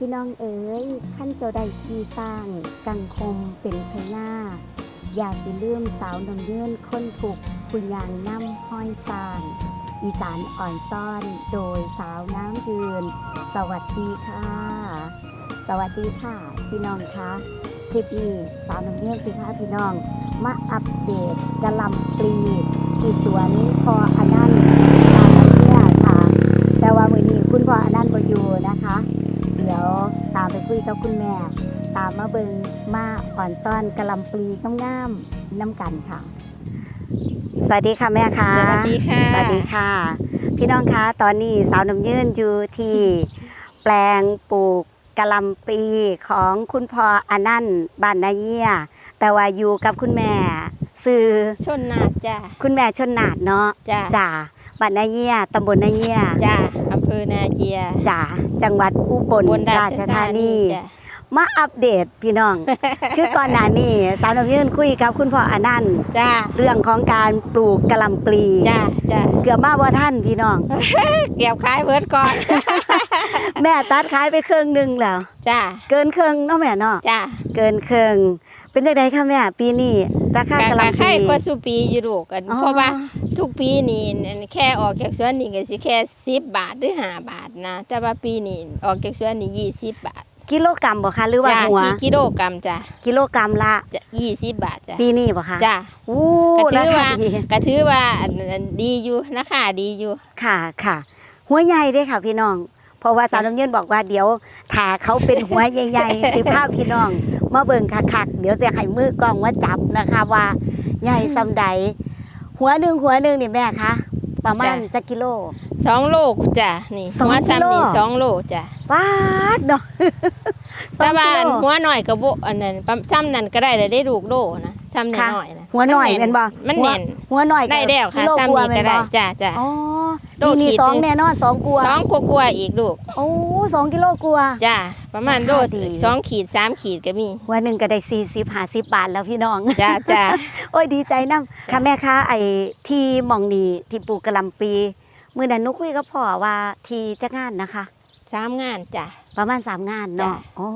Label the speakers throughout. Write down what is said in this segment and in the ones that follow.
Speaker 1: พี่น้องเอ๋ยขั้นเจ้าใดที่สร้าง กังคมเป็นพญาอย่าสิลืมสาวนำเยื่นค้นถูกคุณยางน้ำห้อยสร้างอีสานอ่อนซ่อนโดยสาวน้ำยืน สวัสดีค่ะ สวัสดีค่ะ พี่น้องคะคลิปนี้สาวน้ำเยื่นสิคะพี่น้อง มาอัปเดตกระลำปลีที่สวนพออนันต์สาวน้ำเยื่นค่ะ แต่ว่ามือนี้คุณพ่อ คุยกับคุณแม่ ตามมาเบิงมาอ่อนซ่อนกะหลำปลีงามๆน้ำกันค่ะ สวัสดีค่ะแม่ค่ะ
Speaker 2: สวัสดีค่ะ
Speaker 1: สวัสดีค่ะ พี่น้องคะตอนนี้สาวน้ำยืนอยู่ที่แปลงปลูกกะหลำปลีของคุณพ่ออนันต์บ้านนาเยียแต่ว่าอยู่กับคุณแม่ ซื้อ
Speaker 2: ชนนาดจ้า
Speaker 1: คุณแม่ชนนาดเนาะ
Speaker 2: จ้า
Speaker 1: จ่าบ้านนาเยียตำบลนาเยีย
Speaker 2: จ้าอำเภอนาเจีย
Speaker 1: จ่าจังหวัดอุบล
Speaker 2: บนรา
Speaker 1: รา
Speaker 2: ช
Speaker 1: ช
Speaker 2: ธา
Speaker 1: ธา
Speaker 2: นี
Speaker 1: นี
Speaker 2: จ้ะ
Speaker 1: มาอัปเดตพี่น้อง คือก่อนหน้านี้สาวน้ำยืนคุยกับคุณพ่ออนันต์
Speaker 2: จ้า
Speaker 1: เรื่องของการปลูกกะหล่ำปลี
Speaker 2: จ้าจ้า
Speaker 1: เกือบมาว่าท่านพี่น้อง
Speaker 2: เก็บขายเบิดก่อน
Speaker 1: แม่ตัดขายไปครึ่งหนึงแล้ว
Speaker 2: จ้า
Speaker 1: เกินครึ่งเนาะแม่เนาะ
Speaker 2: จ้า
Speaker 1: เกินครึ่ง เป็นจังไดคะแม่ปีนี้ราคากะห
Speaker 2: กะ
Speaker 1: ล่ำป
Speaker 2: ขาย
Speaker 1: ลี
Speaker 2: กว่าสุปีอยู่ลูกกัน
Speaker 1: อ๋อ
Speaker 2: เพราะว่าทุกปีนี่แค่ออกจากสวนนี่ก็สิแค่10บาทหรือ5บาทนะ แต่ว่าปีนี้ออกจากสวนนี่20บาท
Speaker 1: กิโลกรัมบ่คะหรือว่า
Speaker 2: จ้า
Speaker 1: หัว
Speaker 2: กี่กิโลกรัมจ้า
Speaker 1: กิโลกรัมละ
Speaker 2: จะ20บาทจ้า
Speaker 1: ปีนี้บ่คะ
Speaker 2: จ้า
Speaker 1: อู้
Speaker 2: ก็ถื
Speaker 1: รา
Speaker 2: อ
Speaker 1: คา
Speaker 2: ว่า
Speaker 1: ดี
Speaker 2: ก็ถือว่าอันอันดีอยู่ราคาดีอยู่
Speaker 1: ค่ะค่ะ หัวใหญ่เด้ค่ะพี่น้อง เพราะว่าสาวน้ำเย็นบอกว่าเดี๋ยวถ้าเขาเป็นหัวใหญ่ๆสิภาพพี่น้อง มาเบิ่งคักๆเดี๋ยวจะให้มือกล้องว่าจับนะคะว่าใหญ่ซำใดหัวหนึ่งหัวหนึ่งนี่แม่คะประมาณ
Speaker 2: จ้ะ
Speaker 1: จักกิโล
Speaker 2: สองโลจ้ะนี่
Speaker 1: สอง
Speaker 2: หัว
Speaker 1: กิโล
Speaker 2: ซ้ำนี่สองโลจ้ะ
Speaker 1: ป้าดเนาะ
Speaker 2: แต่ว่า
Speaker 1: สองกิโล
Speaker 2: หัวหน่อยกับโบอันนั้นปั๊มซ้ำนั่นก็ได้แต่ได้ลูกโลนะซ้ำ
Speaker 1: ค่ะ
Speaker 2: น้อยๆนะ
Speaker 1: หัวหน่อยเป็นบ่
Speaker 2: มัน
Speaker 1: หัว
Speaker 2: แน่น
Speaker 1: หัวหน่อยก็
Speaker 2: ได้แล้ว
Speaker 1: กิ
Speaker 2: ค่ะ
Speaker 1: โลก
Speaker 2: ซ้ำ
Speaker 1: ว่า
Speaker 2: นี่
Speaker 1: แม่
Speaker 2: ก็
Speaker 1: น
Speaker 2: ได้
Speaker 1: บ่
Speaker 2: จ้ะจ้ะ
Speaker 1: อ๋อ
Speaker 2: โล
Speaker 1: นี่นี่
Speaker 2: ขีด
Speaker 1: สอง
Speaker 2: หนึ่ง
Speaker 1: แน่นอนสองกลัว
Speaker 2: สองกลัวาๆอีกลูก
Speaker 1: โอ้สองกิโลกลัว
Speaker 2: จ้ะประมาณ
Speaker 1: รา
Speaker 2: โล
Speaker 1: คาดี
Speaker 2: สองขีดสามขีดก็มี
Speaker 1: หัวหนึ่งก็ได้สี่สิบห้าสิบบาทแล้วพี่น้อง
Speaker 2: จ้ะจ้ะ
Speaker 1: โอ้ยดีใจน้ำค่ะแม่คะไอ้ที่หมองนีที่ปลูกกะหล่ำปีมื่อนั้นหนุคุยกับพ่อว่าที่จะงานนะคะ
Speaker 2: สามงานจ้ะ
Speaker 1: ประมาณสามงานเนาะ
Speaker 2: จ้ะ
Speaker 1: อ๋อ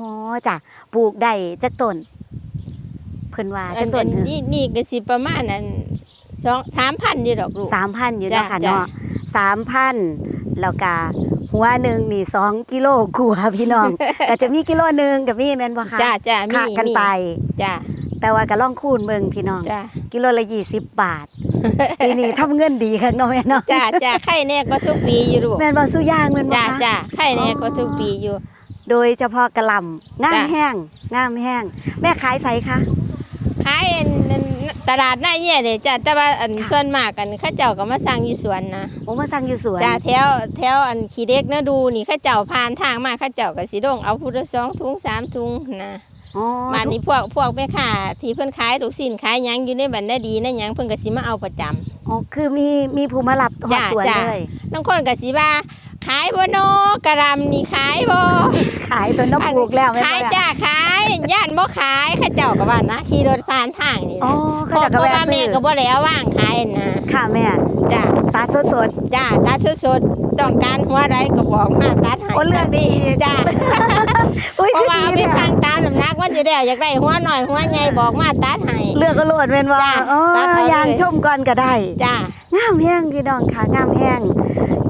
Speaker 1: จ้ะปลูกได้จักต้นเพิ่นว่า
Speaker 2: อั
Speaker 1: จั
Speaker 2: น
Speaker 1: กต้
Speaker 2: อั
Speaker 1: น
Speaker 2: นนี่นี่ก็สิประมาณนั้นสองสามพันอยู่ดอกลูก
Speaker 1: สามพันอยู่เนาะ
Speaker 2: จ้ะ
Speaker 1: ค่ะ
Speaker 2: จ้ะ
Speaker 1: เนาะ สามพันแล้วก็หัวหนึ่งนี่สองกิโลกว่าพี่น้อง ก็จะมีกิโลหนึ่งกับมีแม่นบ่คะ
Speaker 2: จ้ะจ้ะมี
Speaker 1: ค่ะกัน
Speaker 2: มี
Speaker 1: ไป
Speaker 2: จ้ะ
Speaker 1: แต่ว่าก็ล่องคูณเบิ่งพี่น้อง
Speaker 2: จ้ะ
Speaker 1: กิโลละยี่สิบบาทปีนี้ทำเงินดีค่ะเนาะแม่เนาะ
Speaker 2: จ้ะจ้ะไข่แน่ก็ทุกปีอยู่ลูก
Speaker 1: แม่นบ่สู้ย่างแม่นบ่
Speaker 2: จ้ะ
Speaker 1: คะ
Speaker 2: จ้ะไข่แน่ก็ทุกปีอยู่
Speaker 1: โดยเฉพาะกระหล่ำงาม
Speaker 2: จ้ะ
Speaker 1: แห้งงามแห้ง แม่ขายไสคะ
Speaker 2: ขายอันนั้น ตลาดหน้าเยี่ยเลยจ้ะแต่ว่าอัน
Speaker 1: ค่ะ
Speaker 2: ส่วนมากกันเข้าเจ้าก็มาสั่งอยู่สวนนะ
Speaker 1: ผมมาสั่งอยู่สวน
Speaker 2: จ้ะแถวแถวอันขี้เด็กนะดูนี่เข้าเจ้าผ่านทางมาเข้าเจ้าก็สิโดงเอาพุทธสองถุงสามถุงนะ
Speaker 1: อ๋อ
Speaker 2: มานี่พวกพวกแม่ค้าที่เพิ่นขายลูกสินขายหยังอยู่ในบรรณดีนะหยังเพิ่นก็สิมาเอาประจำ
Speaker 1: อ๋อคือมีมีผู้มารับหอด
Speaker 2: จ้ะ
Speaker 1: สวน
Speaker 2: จ้ะ
Speaker 1: เลย
Speaker 2: บางคนก็สิว่า ขายบ่เนอกระหลำนี่ขายบ่
Speaker 1: ขายตัวน้ำปลูกแล้วแม่
Speaker 2: ขาย
Speaker 1: นบ่
Speaker 2: จ้าขายย่านบ่ขายเข้าเจ้าก็ว่านะขี่รถผ่านทางนี่
Speaker 1: อ๋อ
Speaker 2: นะ
Speaker 1: เขาจะ
Speaker 2: เพ
Speaker 1: กระ
Speaker 2: ราะ
Speaker 1: แวะ
Speaker 2: ว่า
Speaker 1: ซื้
Speaker 2: แม่
Speaker 1: อ
Speaker 2: ก็บ่ได้เอาว่างขายนะ
Speaker 1: ค่ะแม่
Speaker 2: จ้า
Speaker 1: ตัดสดสด
Speaker 2: จ้าตัดสดๆ ต้องการหัวใดก็บอกมาตัดให้
Speaker 1: ๆโอ้เลือกดี
Speaker 2: จ้า
Speaker 1: อุ้ย
Speaker 2: เพราะว่า
Speaker 1: คือ
Speaker 2: เอา
Speaker 1: ดี
Speaker 2: ไป
Speaker 1: เนี่ย
Speaker 2: สั่งตามน้ำหนักมันอยู่แล้วอยากได้หัวหน่อยหัวใหญ่บอกมาตัดให้
Speaker 1: เลือกก็โลดเป็นว่า
Speaker 2: จ้ะ
Speaker 1: อ๋อ
Speaker 2: ตัดเอาเลย
Speaker 1: ยางชมก่อนก็ได้
Speaker 2: จ้างา
Speaker 1: มแห้งพี่น้องค่ะงามแห้ง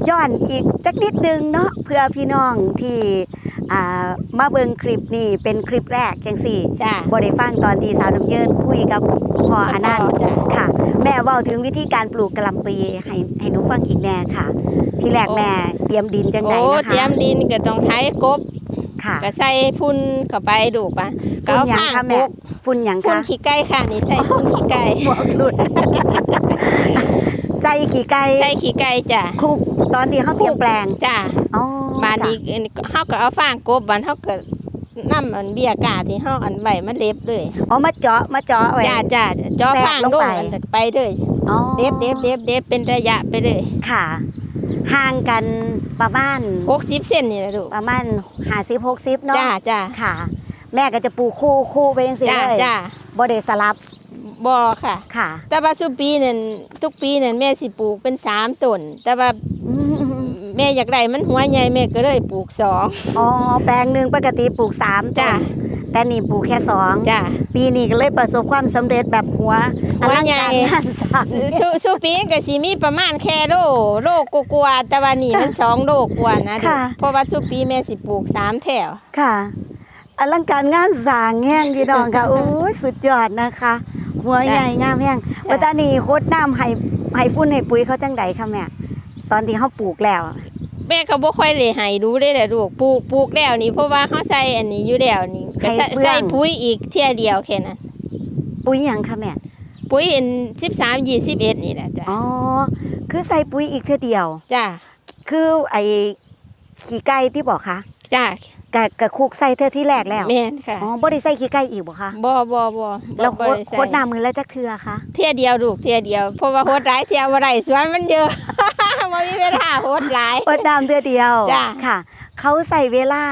Speaker 1: ย้อนอีกจักนิดนึงเนาะเพื่อพี่น้องที่อ่ามาเบิ่งคลิปนี้เป็นคลิปแรกจังสี่
Speaker 2: จ้า
Speaker 1: บ่ได้ฟังตอนที่สาวน้ำเยินคุยกับพ่ออนันต์
Speaker 2: จ้ะ
Speaker 1: ค่ะ แม่เว้าถึงวิธีการปลูกกะหล่ำปลีให้ให้หนูฟังอีกแน่ค่ะ ที่แรกแม่เตรียมดินจังได
Speaker 2: โอ้
Speaker 1: นะ
Speaker 2: เตรีย
Speaker 1: คะ
Speaker 2: มดินก็ต้องใช้กบ
Speaker 1: ค่ะ
Speaker 2: ก็ใส่พุ่นเข้าไปดูปะก็
Speaker 1: ฝุ่น
Speaker 2: เอา
Speaker 1: หยัง
Speaker 2: ฟาง
Speaker 1: คะ
Speaker 2: ก
Speaker 1: แม่
Speaker 2: บ
Speaker 1: ฝุ่นหยัง
Speaker 2: พุ่น
Speaker 1: คะ
Speaker 2: ขี้ไก่ค่ะนี่ใส่พุ่นขี้ไก่
Speaker 1: หมวกหลุดใจขี่ไก่
Speaker 2: ใส่ขี้ไก่จ้ะ
Speaker 1: คุกตอนที่เขาเตรียมแปลง
Speaker 2: จ้า
Speaker 1: อ๋อบา
Speaker 2: นนี้อันนี้เฮาก็เอาฟางกบบันเฮาก็ นำอันเบี้ยกาที่เฮาอันใบมันเล็บเลย
Speaker 1: อ๋อมาเจาะมาเจาะไว้
Speaker 2: จ้าจ้าจ่อ
Speaker 1: แทรก
Speaker 2: ฟาง
Speaker 1: ลง
Speaker 2: ลง
Speaker 1: ไป
Speaker 2: อันนั้นไปเลย
Speaker 1: อ๋อ
Speaker 2: เด็บเด็บเด็บเด็บเป็นระยะไปเลย
Speaker 1: ค่ะห่างกันประมาณ
Speaker 2: 60เซนนี่แหละลูก
Speaker 1: ประมาณห้าสิบหกสิบเนาะ
Speaker 2: จ้าจ้า
Speaker 1: ค่ะ แม่ก็จะปลูกคู่คู่ไปยังสิ
Speaker 2: จ้า
Speaker 1: เลย
Speaker 2: จ้า
Speaker 1: บ่ได้สลับ
Speaker 2: บ่ค่ะ
Speaker 1: ค่ะ
Speaker 2: แต่ว่าสุปีนั่นทุกปีนั่นแม่สิปลูกเป็นสามต้น แต่ว่า
Speaker 1: อืม
Speaker 2: แม่อยากได้มันหัวใหญ่แม่ก็เลยปลูกสอง
Speaker 1: อ๋อแปลงหนึ่งปกติปลูกสามต้
Speaker 2: จ้ะ
Speaker 1: นแต่นี่ปลูกแค่สอง
Speaker 2: จ้ะ
Speaker 1: ปีนี้ก็เลยประสบความสำเร็จแบบหัว
Speaker 2: หัวใหญ่
Speaker 1: อลังการงานสร้าง
Speaker 2: สุสุสุปีก็สิมีประมาณแค่โลโลกกว่าๆแต่ว่านี่มันสองโลกว่านะ
Speaker 1: ค่ะ
Speaker 2: เพราะว่าสุปีแม่สิปลูกสามแถว
Speaker 1: ค่ะอลังการงานสร้างแห้งพี่น้องค่ะโอ้ยสุดยอดนะคะ หัวใหญ่งามแห้งวัตานีโคตรน้ำให้ให้ฟุ้นให้ปุ๋ยเขาจังใดคะแม่ ตอนที่เขาปลูกแล้ว
Speaker 2: แม่ก็บ่ค่อยได้ให้ดูได้แหละลูกปลูกปลูกแล้วนี่เพราะว่าเฮาใส่อันนี้อยู่แล้วนี่ก็ใส่
Speaker 1: ให้เฟื่อง
Speaker 2: ใส่ปุ๋ยอีกเที่ยเดียวแค่นั้น
Speaker 1: ปุ๋ยหยังคะแม่
Speaker 2: ปุ๋ยอัน13 21นี่แหละจ้ะ
Speaker 1: อ๋อคือใส่ปุ๋ยอีกเท่อเดียว
Speaker 2: จ้ะ
Speaker 1: คือไอ้ขี้ไก่ที่บอกคะ
Speaker 2: จ้ะ
Speaker 1: กะกะคุกใส่เท่อที่แรกแล้ว
Speaker 2: แม่นค่ะ
Speaker 1: อ๋อบ่ได้ใส่ขี้ไก่อีกบ่คะ
Speaker 2: บ่บ่บ่
Speaker 1: แล้วโค
Speaker 2: บ่
Speaker 1: ตร
Speaker 2: ได้
Speaker 1: โค
Speaker 2: ใส่
Speaker 1: ตรน้ำมือแล้วจักเทือคะ
Speaker 2: เที่ยเดียวลูกเที่ยเดียวเพราะว่าโหดหลายเที่ยวบ่ได้สวนมันเยอะบ่มีเวลาโหดหลาย
Speaker 1: โคตรน้ำเทือเดียว
Speaker 2: จ้ะ
Speaker 1: ค่ะ เขาใส่เวลา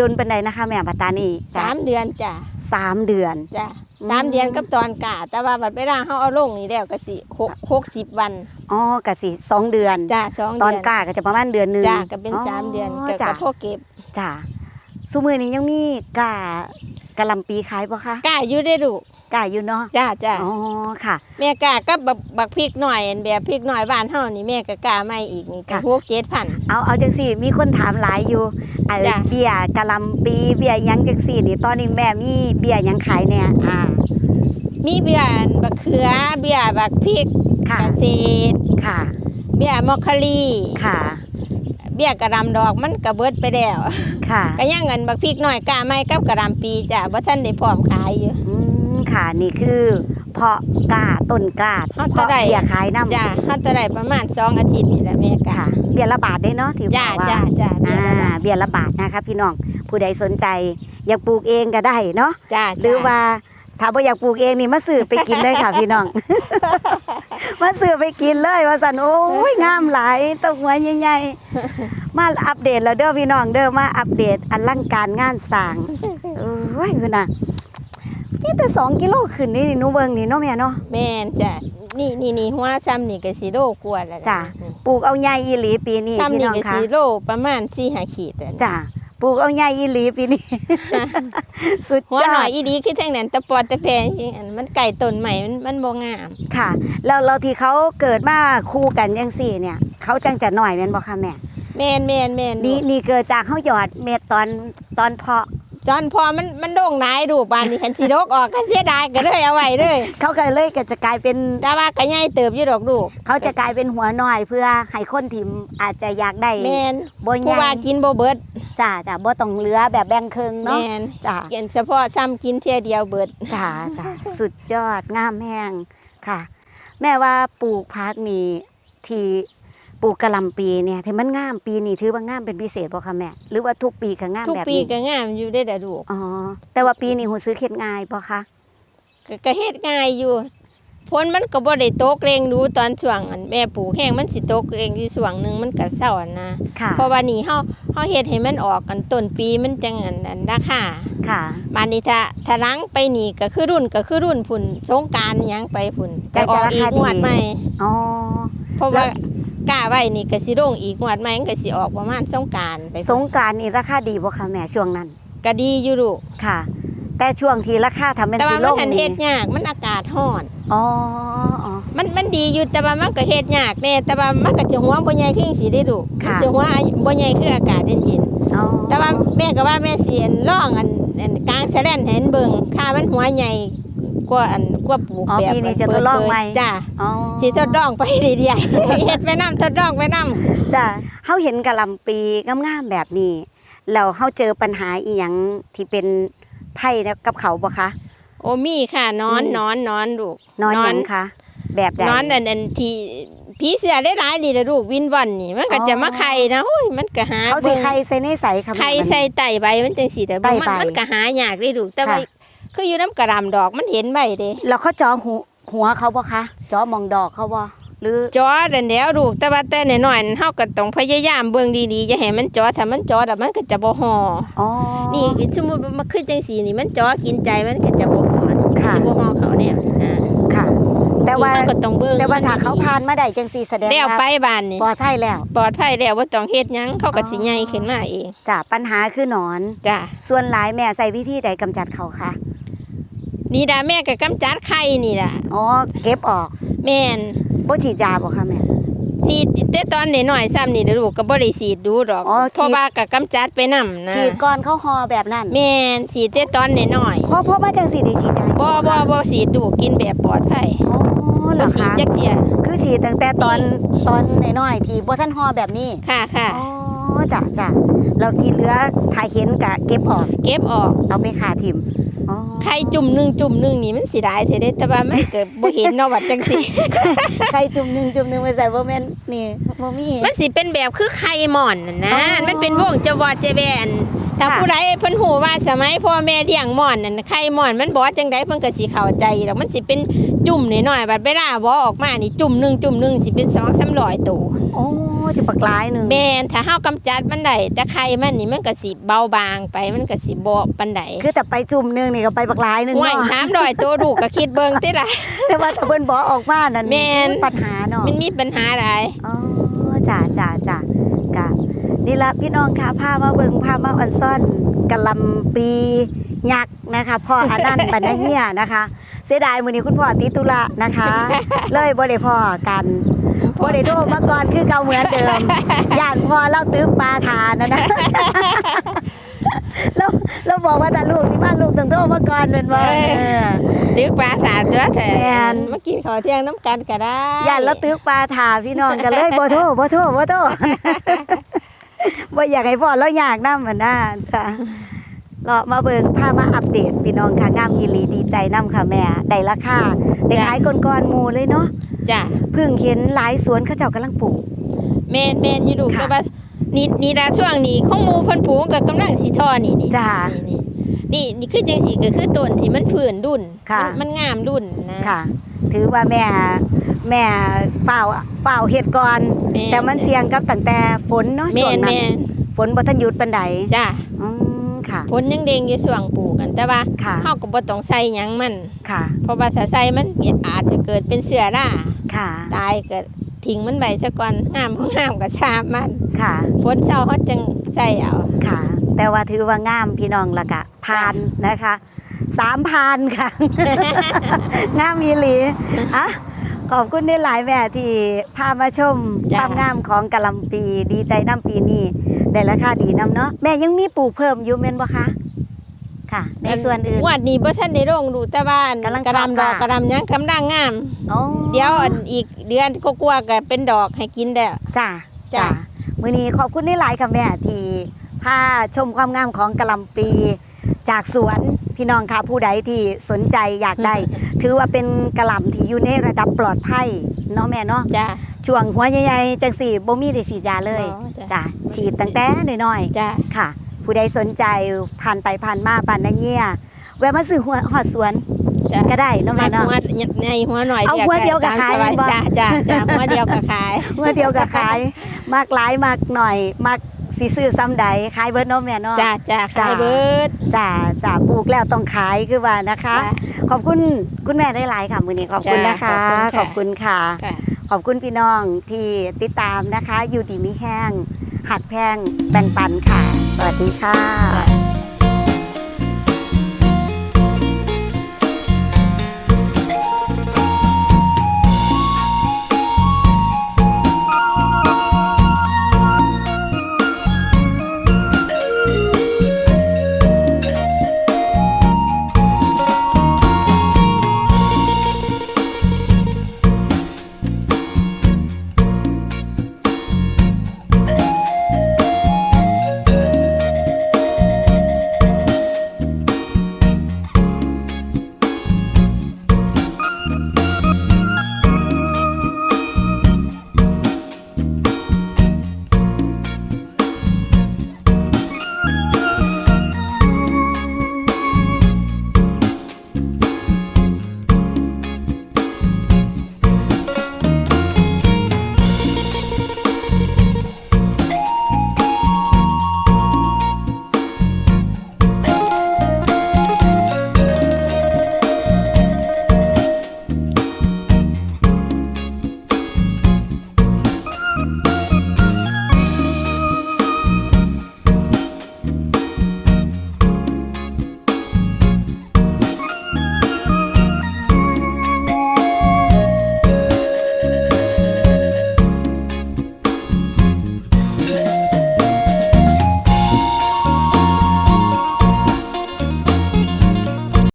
Speaker 1: ดนปันใดนะคะ แม่ปัตตานี
Speaker 2: สามเดือนจ้ะ
Speaker 1: สามเดือน
Speaker 2: จ้ะ
Speaker 1: อืม
Speaker 2: สามเดือนกับตอนกะแต่ว่าบัดเวลาเฮาเอาลงนี่แล้วก็สิหกหกสิบวัน
Speaker 1: อ๋อกะสิสองเดือน
Speaker 2: จ้ะสอง
Speaker 1: ตอน
Speaker 2: เดือน
Speaker 1: กล้าก็จะประมาณเดือนหนึ่ง
Speaker 2: จ้ะก็เป็นสามเดือนก็
Speaker 1: จ้ะ
Speaker 2: ก็พอเก็บ
Speaker 1: จ้ะสุมือนี้ยังมีกล้ากะหลำปีขายบ่คะ
Speaker 2: กล้าอยู่ได้ลูก
Speaker 1: กล้าอยู่เนาะ
Speaker 2: จ้ะจ้ะ
Speaker 1: อ๋อค่ะ
Speaker 2: แม่กล้ากับบักบักพริกหน่อยอันแบบพริกหน่อยบ้านเฮานี่แม่ก็กล้าไม่อีกนี่ก็
Speaker 1: ค่ะ
Speaker 2: หกเจ็ดพัน
Speaker 1: เอาเอาจังสี่มีคนถามหลายอยู่ไอ้
Speaker 2: จ้ะ
Speaker 1: เบี้ยกะหลำปีเบี้ยหยังจังสี่นี่ตอนนี้แม่มีเบี้ยหยังขายเนี่ยอ่า
Speaker 2: มีเบี้ยบักเขือเบี้ยบักพริก
Speaker 1: ค่ะ
Speaker 2: เกษตร
Speaker 1: ค่ะ
Speaker 2: เบี้ยมอคคาลี
Speaker 1: ค่ะ
Speaker 2: เบี้ยกระดำดอกมันกระเบิดไปแล้ว
Speaker 1: ค่ะ
Speaker 2: ก็ยังเงินบักพริกหน่อยกล้าไม่กับกระดำปีจ้ะบ่ทันได้พร้อมขายอยู่
Speaker 1: อืมค่ะนี่คือ เพาะกล้าต้นกล้า
Speaker 2: เขาจะ
Speaker 1: เพาะ
Speaker 2: ได้
Speaker 1: เบี้ยขายน้ำ
Speaker 2: จ้ะเฮาจะได้ประมาณสองอาทิตย์นี่แหละแม่กะ
Speaker 1: ค่ะเบี้ยละบาทได้เนาะที่
Speaker 2: จ้า
Speaker 1: บอกว่า
Speaker 2: จ้าจ้าเบี้
Speaker 1: อ่าย
Speaker 2: ละบาท
Speaker 1: เบี้ยละบาทนะคะ พี่น้องผู้ใดสนใจอยากปลูกเองก็ได้เนาะ
Speaker 2: จ้า
Speaker 1: หรือว่า ถ้าบ่อยากปลูกเองนี่มาซื้อไปกินเลยค่ะพี่น้อง มาซื้อไปกินเลยว่าสันโอ้ยงามหลายแตะหัวใหญ่ๆมาอัปเดตแล้วเด้อพี่น้องเด้อมาอัปเดตอลังการงานสร้างโอ้ยคุณน่ะนี่แต่สองกิโลขึ้นนี่นี่หนูเบิ่งนี่เนาะแม่เนาะ
Speaker 2: แม่นจ้ะนี่นี่นี่หัวซ้ำนี่ก็สิโลกว่าแล้ว
Speaker 1: จ้ะ
Speaker 2: นี่
Speaker 1: ปลูกเอาใหญ่อีหลีปีนี้
Speaker 2: ซ้ำ
Speaker 1: พี่
Speaker 2: นี่
Speaker 1: น้อง
Speaker 2: ก็
Speaker 1: ค่ะ
Speaker 2: สิโลประมาณ4-5ขีดแล้วนี่
Speaker 1: จ้ะ ปลูกเอาใหญ่อีหลีปีนี้ สุด
Speaker 2: หัวยห
Speaker 1: อ
Speaker 2: น่อย
Speaker 1: ด
Speaker 2: อีดีคือทางนั้นตะปอดตะแพงจริงอันมันไก่ต้นใหม่มันมันบ่งาม
Speaker 1: ค่ะแล้วเราที่เขาเกิดมาคู่กันจังสี่เนี่ย เขาจังจะหน่อยแม่นบ่คะแม่
Speaker 2: แม่นแม่นแม่น
Speaker 1: นี่นี่เกิดจากเขาหยอดเม็ดตอนตอนเพาะ
Speaker 2: จอนพอมันมันโด่งหลายดูปานนี้คันสิโดกออกก็เสียดายก็เลยเอาไว้เลย
Speaker 1: เขาก็เลยก็จะกลายเป็น
Speaker 2: แต่ว่าก็ใหญ่เติบอยู่ดอกลูก
Speaker 1: เขาจะกลายเป็นหัวหน่อยเพื่อให้คนที่อาจจะอยากได้
Speaker 2: แม่น
Speaker 1: บน
Speaker 2: ผู้
Speaker 1: ใหญ่
Speaker 2: ว่ากินบ่เบิด
Speaker 1: จ้าจ้าบ่ต้องเหลือแบบแบ่งครึ่งเนาะ
Speaker 2: แม่น
Speaker 1: จ้า
Speaker 2: กินเฉพาะซ้ำกินเที่ยเดียวเบิด
Speaker 1: จ้าจ้าสุดยอดงามแห้งค่ะ แม่ว่าปลูกพักนี่ที่ ปลูกกะหล่ำปีเนี่ยที่มันงามปีนี้ถือว่างามเป็นพิเศษบ่คะแม่ หรือว่าทุกปีก็งาม
Speaker 2: ทุก
Speaker 1: แบบ
Speaker 2: ปี
Speaker 1: นี้
Speaker 2: ก็งามอยู่ได้แต่ลูก
Speaker 1: อ๋อแต่ว่าปีนี้หูซื้อเข็ดง่ายบ่คะ
Speaker 2: ก็ก็เฮ็ดง่ายอยู่พ้นมันก็บ่ได้ตกเรงดูตอนช่วงอันแม่ปลูกแห้งมันสิตกเรงอยู่ช่วงหนึงมันก็เศร้าอะนะ
Speaker 1: ค่ะ
Speaker 2: เพราะว่านี่เฮาเฮาเฮ็ดให้มันออกกันต้นปีมันจังอันอันราคา
Speaker 1: ค่ะ
Speaker 2: บานนี้ถ้าถ้าล้างไปนี่ก็คือรุ่นก็คือรุ่นพุ่นสงกรารหยังไปพุ่นจะออกอีกงวดใหม่
Speaker 1: อ๋อ
Speaker 2: เพราะว่า กล้าไว้นี่ก็สิลงอีกงวดใหม่มันก็สิออกประมาณสงกรารไป
Speaker 1: สงกรานต์นี่ราคาดีบ่คะแม่ช่วงนั้น
Speaker 2: ก็ดีอยู่ลูก
Speaker 1: ค่ะ แต่ช่วงที่ราคาทำเป็น
Speaker 2: แต่
Speaker 1: สี
Speaker 2: ว่า
Speaker 1: ล
Speaker 2: มัน
Speaker 1: ง
Speaker 2: หันเฮ็
Speaker 1: นี่
Speaker 2: ดยากมันอากาศร้อน
Speaker 1: อ๋ออ๋อ
Speaker 2: มันมันดีอยู่แต่ว่ามันก็เฮ็ดยากแน่แต่ว่ามันก็จะหัวบ่ใหญ่ขึ้นสิได้ลูกมันจะหัวบ่ใหญ่คืออากาศเย็นๆ
Speaker 1: อ๋อ
Speaker 2: แต่ว่าแม่ก็ว่าแม่เสียนร่องอันอันกลางแสลนเห็นเบิ่งค่ามันหัวใหญ่ กว่าอันกว่าปลูก
Speaker 1: อ๋อ
Speaker 2: แบบ
Speaker 1: ปีนี้จะทดลองใหม่
Speaker 2: จ้า
Speaker 1: อ๋อ
Speaker 2: สิทดลองไปเรื่อยๆ เฮ็ดไปนํทดลองไปนํ
Speaker 1: จ้ะเฮาเห็นกะหล่ำปีงามๆแบบนี้แล้วเฮาเจอปัญหาอีหยังที่เป็นไผ่กับเขาบ่คะ
Speaker 2: โอ้มีค่ะนอน
Speaker 1: มี
Speaker 2: นอนนอนลูก
Speaker 1: นอนหยังคะแบบใด
Speaker 2: นอนอันอันที่ผีเสือได้หลายนี่ละลูกวินวันนี่ มันก็
Speaker 1: อ๋อ
Speaker 2: จะมาไข่นะโอ้ยมันก็หา
Speaker 1: เขาสิ
Speaker 2: บิ่ง
Speaker 1: ไข่ใส่ในใสค่ะ
Speaker 2: ไข่ใส่ไต่ใบมันจังสิแต่
Speaker 1: ไต่
Speaker 2: มัน
Speaker 1: ใบ
Speaker 2: มันก็หายากได้ลูกแต่ว่า
Speaker 1: ค่ะ
Speaker 2: คืออยู่น้ำกระดำดอกมันเห็นใบเด้
Speaker 1: แล้วเขาเจอหูหัวเขาบ่คะเจอมองดอกเขาบ่หรือ
Speaker 2: จอดันเดียวลูกแต่ว่าแต่น้อยๆเฮาก็ต้องพยายามเบิ่งดีๆอย่าให้มันจอถ้ามันจอแล้วมันก็จะบ่ห่อ
Speaker 1: อ๋อ
Speaker 2: นี่คือสมมุติว่ามันขึ้นจังสีนี่มันจอกินใจมันก็จะบ่ห่อนี่
Speaker 1: ค่ะ
Speaker 2: จะบ่ห่อเขาเนี่ยอ่า
Speaker 1: ค่ะ แต่แต่ว่า
Speaker 2: เรก็ต้องเบิ่ง
Speaker 1: แต่ว่าถ้าเขาผ่านมาได้จังซี่แสดง
Speaker 2: แล้ว
Speaker 1: ว่า
Speaker 2: ไปบ้านนี่
Speaker 1: ปลอดภัยแล้ว
Speaker 2: ปลอดภัยแล้วบ่ต้องเฮ็ดหยังเขาก็สิใหญ่ขึ้นมาเอง
Speaker 1: จ้ะปัญหาคือหนอน
Speaker 2: จ้ะ
Speaker 1: ส่วนหลายแม่ใส่วิธีใดกำจัดเขาคะ
Speaker 2: นี่ดาแม่ก็กำจัดไข่นี่ล่ะ
Speaker 1: อ๋อเก็บออก
Speaker 2: แม่น
Speaker 1: บ่ฉีดยาบ่คะแม่
Speaker 2: ฉีดแต่ตอนน้อยๆซ้ำนี่เด้อลูกก็บ่ได้ฉีดดูดอก
Speaker 1: อ๋อฉีด
Speaker 2: เพราะว่าก็กำจัดไปนํนะ
Speaker 1: ฉีดก่อนเข้าฮอแบบนั้น
Speaker 2: แม่นฉีดแต่ตอนน้อย
Speaker 1: เพราะเพราะมาจังสีได้ฉีดยา
Speaker 2: ๆบ่บ่บ่ฉีดดูกินแบบปลอดภัย
Speaker 1: อ๋อเหร
Speaker 2: บ่
Speaker 1: อ
Speaker 2: ฉีด
Speaker 1: คะ
Speaker 2: จักเที่ย
Speaker 1: คือฉีดตั้งแต่ตอนตอนน้อยๆที่บ่ทันฮอแบบนี้
Speaker 2: ค่ะค่ะ
Speaker 1: อ๋อจ้ะจ้ะแล้วที่เหลือถ่ายเห็นกะเก็บออก
Speaker 2: เก็บออก
Speaker 1: เอาไปขาทิมอ๋อ
Speaker 2: ไข่จุ่มหนึงจุ่มหนึงนี่มันสิได้เท่เด้แต่ว่ามันก็บ่เห็นเนาะว่าจังซี่
Speaker 1: ใครจุ่มหนึ่งจุ่มหนึ่งไปใส่บ่แม่นนี่บ่มี
Speaker 2: มันสิเป็นแบบคือไข่หมอนน่ะนะ
Speaker 1: อ๋อ
Speaker 2: มันเป็นวงจะวอดจะแบนถ้า
Speaker 1: ค่ะ
Speaker 2: ผู้ใดเพิ่นหูว่าสมัยพ่อแม่เลี้ยงหมอนนั่นน่ะไข่หมอนมันบอดจังไดเพิ่นก็สิเข้าใจดอกมันสิเป็นจุ่มน้อยๆบัดเวลาบ่ออกมานี่จุ่มหนึงจุ่มหนึงสิเป็น2 300ตัว
Speaker 1: โอ้ จะปักหลายหนึง
Speaker 2: แม่นถ้าเฮากำจัดมันได้แต่ไข่มันนี่มันก็สิเบาบางไปมันก็สิบ่ปานใด
Speaker 1: คือแต่ไปจุ่มหนึงนี่ก็ไปปักหลายหนึง
Speaker 2: ห่วย
Speaker 1: เนาะ
Speaker 2: 300ตัวลูกก็คิดเบิ่งติล่ะ
Speaker 1: แต่ว่าถ้าเพิ่นบ่ออกมานั่น
Speaker 2: แม่น
Speaker 1: ปัญหาเนาะ
Speaker 2: มันมีปัญหาหลาย
Speaker 1: อ๋อจ้าจ้าจ้ากะนี่ละพี่น้องค่ะพามาเบิ่งพามาอันซ่อนกะหลำปียักษ์นะคะพ่ออนันต์บรรณเฮียนะคะ เสียดายมื้อนี้คุณพ่อติดธุระนะคะ เลยบ่ได้พ่อกัน บ่ได้โทรมาก่อนคือเก่าเหมือนเดิมย่านพ่อเล่าตึกปลาทานนะนะแล้วเราบอกว่าแต่ลูกที่บ้านลูกต้องโทรมาก่อนเป็นว่า
Speaker 2: ตึกปลาสาตัวแท้
Speaker 1: แม่น
Speaker 2: มากินข้าวเที่ยงน้ำกันก็ได้
Speaker 1: ย่านเราตึกปลาถาพี่น้องกันเลยบ่โทรบ่โทรบ่โทรบ่อยากให้พ่อเราอยากนำมันน่าจ้ะเรามาเบิ่งพามาอัปเดตพี่น้องค่ะงามอีหลีดีใจนํค่ะแม่ได้ราคาได้ขายก่อนๆหมู่เลยเนาะ
Speaker 2: จ้ะ
Speaker 1: เพิ่งเห็นหลายสวนเขาเจ้ากำลังปลูก
Speaker 2: แม่นแม่นอยู่ดู
Speaker 1: ค่ะ
Speaker 2: แต่ว่านี่นี่ดาช่วงนี้ของหมูเพิ่นปลูกก็กำลังสิทอนี่นี่
Speaker 1: จ้ะ
Speaker 2: นี่นี่นี่คือจังสีก็คือต้นที่มันฝืนดุน
Speaker 1: ค่ะ
Speaker 2: มันมันงามดุนนะ
Speaker 1: ค่ะ ถือว่าแม่แม่เฝ้าเฝ้าเฮ็ดก่อน
Speaker 2: แม่น
Speaker 1: แต่มันเสี่ยงกับตั้งแต่ฝนเนาะ
Speaker 2: แม่
Speaker 1: ช่วง
Speaker 2: น
Speaker 1: นั้
Speaker 2: แม่
Speaker 1: น
Speaker 2: น
Speaker 1: ฝนบ่ทันหยุดปานใด
Speaker 2: จ้ะ
Speaker 1: อืมค่ะ
Speaker 2: ผลยังเด้งอยู่ช่วงปลูกกันแต่ว่า
Speaker 1: ค่ะ
Speaker 2: เฮาก็บ่ต้องใส่หยังมัน
Speaker 1: ค่ะ
Speaker 2: เพราะว่าถ้าใส่มันอาจจะเกิดเป็นเสือรา
Speaker 1: ค่ะ
Speaker 2: ตายก็ทิ้งมันไว้ซะก่อนงามบ่งามก็ซาบมัน
Speaker 1: ค่ะ
Speaker 2: ผลเช้าเฮาจังใส่เอา
Speaker 1: ค่ะ แต่ว่าถือว่างามพี่น้องละกะพานนะคะสามพานค่ะ งามมีหลีอะขอบคุณในหลายแม่ที่พามาชมความงามของกะหลำปี ดีใจน้ำปีนี้ได้ราคาดีน้ำเนาะแม่ยังมีปลูกเพิ่มอยู่เม่นบ่คะ ค่ะ ในส่วนอื่น
Speaker 2: งวดนี้บ่ทันได้ลงดูแต่ว่า
Speaker 1: กำลัง
Speaker 2: กระดำดอก
Speaker 1: ทำค่ะ
Speaker 2: กระดำหยังกำลังงาม
Speaker 1: อ๋อ
Speaker 2: เดี๋ยวอันอีกเดือนก็กลัวาๆก็เป็นดอกให้กินแล้ว
Speaker 1: จ้า
Speaker 2: จ้ะ
Speaker 1: จ้ามื้อนี้ขอบคุณในหลายค่ะแม่ที่พาชมความงามของกะหลำปี จากสวนพี่น้องค่ะผู้ใดที่สนใจอยากได้ ถือว่าเป็นกะหล่ำที่อยู่ในระดับปลอดภัยเนาะแม่เนาะ
Speaker 2: จ้า
Speaker 1: ช่วงหัวใหญ่ๆจังสี่บ่มีได้ฉีดยาเลย
Speaker 2: บ่จ้ะ
Speaker 1: จ้ะฉีดตั้งแต่น้อย
Speaker 2: จ้า
Speaker 1: ๆ ค่ะ ผู้ใดสนใจผ่านไปผ่านมาปานนังเงี้ยแวะมาซื้อหัวหอดสวน
Speaker 2: จ้า
Speaker 1: ก็ได้เนาะ
Speaker 2: มา
Speaker 1: แม่เนาะ
Speaker 2: หัวใหญ่หัวหน่อย
Speaker 1: เอาหัวเดียวกับ
Speaker 2: ตม
Speaker 1: ขาย
Speaker 2: สบ
Speaker 1: บ่
Speaker 2: จ้าจ้าจ้าหัวเดียวกับขาย
Speaker 1: หัวเดียวก็ขายมากหลายมากหน่อยมากสิซื้อซ้ำใดขายเบิดเนาะแม่เนาะ
Speaker 2: จ้าจ้า
Speaker 1: จ้ะ
Speaker 2: ขายเบิด
Speaker 1: จ้าจ้าปลูกแล้วต้องขายคือว่านะคะ
Speaker 2: จ้า
Speaker 1: ขอบคุณคุณแม่ได้หลายๆค่ะมื้อนี้ขอบคุณ
Speaker 2: จ้ะ
Speaker 1: นะคะข
Speaker 2: ข
Speaker 1: อ
Speaker 2: อ
Speaker 1: บบ
Speaker 2: คุ
Speaker 1: คุณ
Speaker 2: ณ
Speaker 1: ค่ะ
Speaker 2: ค่ะ
Speaker 1: ขอบคุณพี่น้องที่ติดตามนะคะ อยู่ดีมีแห้ง หักแพงแบ่งปันค่ะ สวัสดีค่ะ